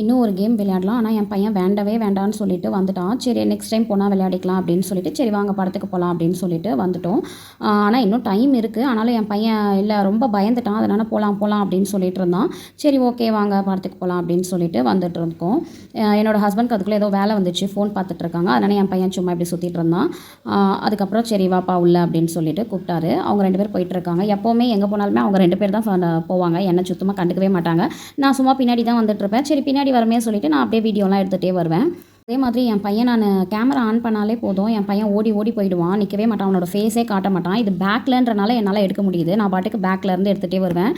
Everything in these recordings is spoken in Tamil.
இன்னும் ஒரு கேம் விளையாடலாம். ஆனால் என் பையன் வேண்டவே வேண்டான்னு சொல்லிட்டு வந்துட்டான். சரி நெக்ஸ்ட் டைம் போனால் விளையாடிக்கலாம் அப்படின்னு சொல்லிட்டு சரி வாங்க படத்துக்கு போகலாம் அப்படின்னு சொல்லிட்டு வந்துட்டோம். ஆனால் இன்னும் டைம் இருக்குது ஆனாலும் என் பையன் இல்லை ரொம்ப பயந்துட்டான். அதனால் போகலாம் போகலாம் அப்படின்னு சொல்லிட்டு இருந்தான். சரி ஓகே வாங்க படத்துக்கு போகலாம் அப்படின்னு சொல்லிட்டு வந்துட்டு இருக்கோம். என்னோடய ஹஸ்பண்ட்க்கு அதுக்குள்ளே ஏதோ வேலை வந்துச்சு. ஃபோன் பார்த்துட்டு இருக்காங்க. அதனால் என் பையன் சும்மா இப்படி சுற்றிட்டு இருந்தான். அதுக்கப்புறம் சரி வாப்பா உள்ள அப்படின்னு சொல்லிட்டு கூப்பிட்டாரு. அவங்க ரெண்டு பேர் போயிட்டு இருக்காங்க. எப்போவுமே எங்கே போனாலுமே அவங்க ரெண்டு பேர் தான் போவாங்க. என்னை சுத்தமாக கண்டுக்கவே மாட்டாங்க. நான் சும்மா பின்னாடி தான் வந்துட்டு இருப்பேன். சரி பின்னாடி வரமே சொல்லிவிட்டு நான் அப்படியே வீடியோலாம் எடுத்துகிட்டே வருவேன். அதே மாதிரி என் பையன் நான் கேமரா ஆன் பண்ணாலே போதும். என் பையன் ஓடி ஓடி போயிடுவான். நிற்கவே மாட்டான். அவனோட ஃபேஸே காட்ட மாட்டான். இது பேக்லன்றனால என்னால் எடுக்க முடியுது. நான் பாட்டுக்கு பேக்லேருந்து எடுத்துகிட்டே வருவேன்.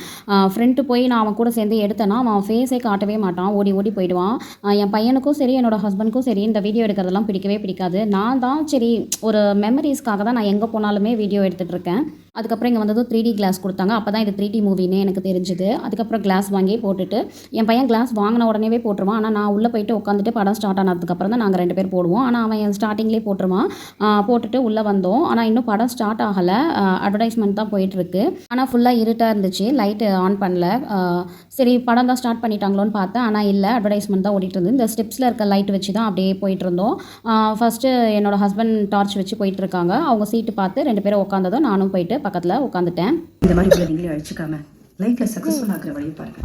ஃப்ரண்ட்டு போய் நான் அவன் கூட சேர்ந்து எடுத்தேன்னா அவன் ஃபேஸே காட்டவே மாட்டான். ஓடி ஓடி போயிடுவான். என் பையனுக்கும் சரி என்னோட ஹஸ்பண்ட்க்கும் சரி இந்த வீடியோ எடுக்கிறதெல்லாம் பிடிக்கவே பிடிக்காது. நான் தான் சரி ஒரு மெமரிஸ்க்காக தான் நான் எங்கே போனாலுமே வீடியோ எடுத்துகிட்டு இருக்கேன். அதுக்கப்புறம் இங்கே வந்ததும் த்ரீ டி கிளாஸ் கொடுத்தாங்க. அப்போ தான் இது த்ரீ டி மூவின்னு எனக்கு தெரிஞ்சுது. அதுக்கப்புறம் கிளாஸ் வாங்கி போட்டுட்டு என் பையன் கிளாஸ் வாங்கின உடனேவே போட்டுருவான். ஆனால் நான் உள்ளே போயிட்டு உட்காந்துட்டு படம் ஸ்டார்ட் ஆனதுக்கப்புறம் தான் நாங்கள் ரெண்டு பேர் போடுவோம். ஆனால் அவன் ஸ்டார்டிங்லேயே போட்டுருவான். போட்டுட்டு உள்ளே வந்தோம். ஆனால் இன்னும் படம் ஸ்டார்ட் ஆகலை. அட்வர்டைஸ்மெண்ட் தான் போயிட்டுருக்கு. ஆனால் ஃபுல்லாக இருட்டாக இருந்துச்சு. லைட்டு ஆன் பண்ணல. சரி படம் தான் ஸ்டார்ட் பண்ணிட்டாங்களோன்னு பார்த்தேன். ஆனால் இல்லை அட்வர்டைஸ்மெண்ட் தான் ஓடிட்டு இருந்தது. இந்த ஸ்டெப்ஸில் இருக்க லைட் வச்சு தான் அப்படியே போயிட்டு இருந்தோம். ஃபஸ்ட்டு என்னோட ஹஸ்பண்ட் டார்ச் வச்சு போயிட்டு இருக்காங்க. அவங்க சீட்டு பார்த்து ரெண்டு பேரும் உட்காந்ததும் நானும் போயிட்டு பக்கத்தில் உட்காந்துட்டேன். இந்த மாதிரி நீங்களே அழிச்சுக்காம லைஃப்ல சக்சஸ்ஃபுல் ஆகுற வழியை பாருங்க.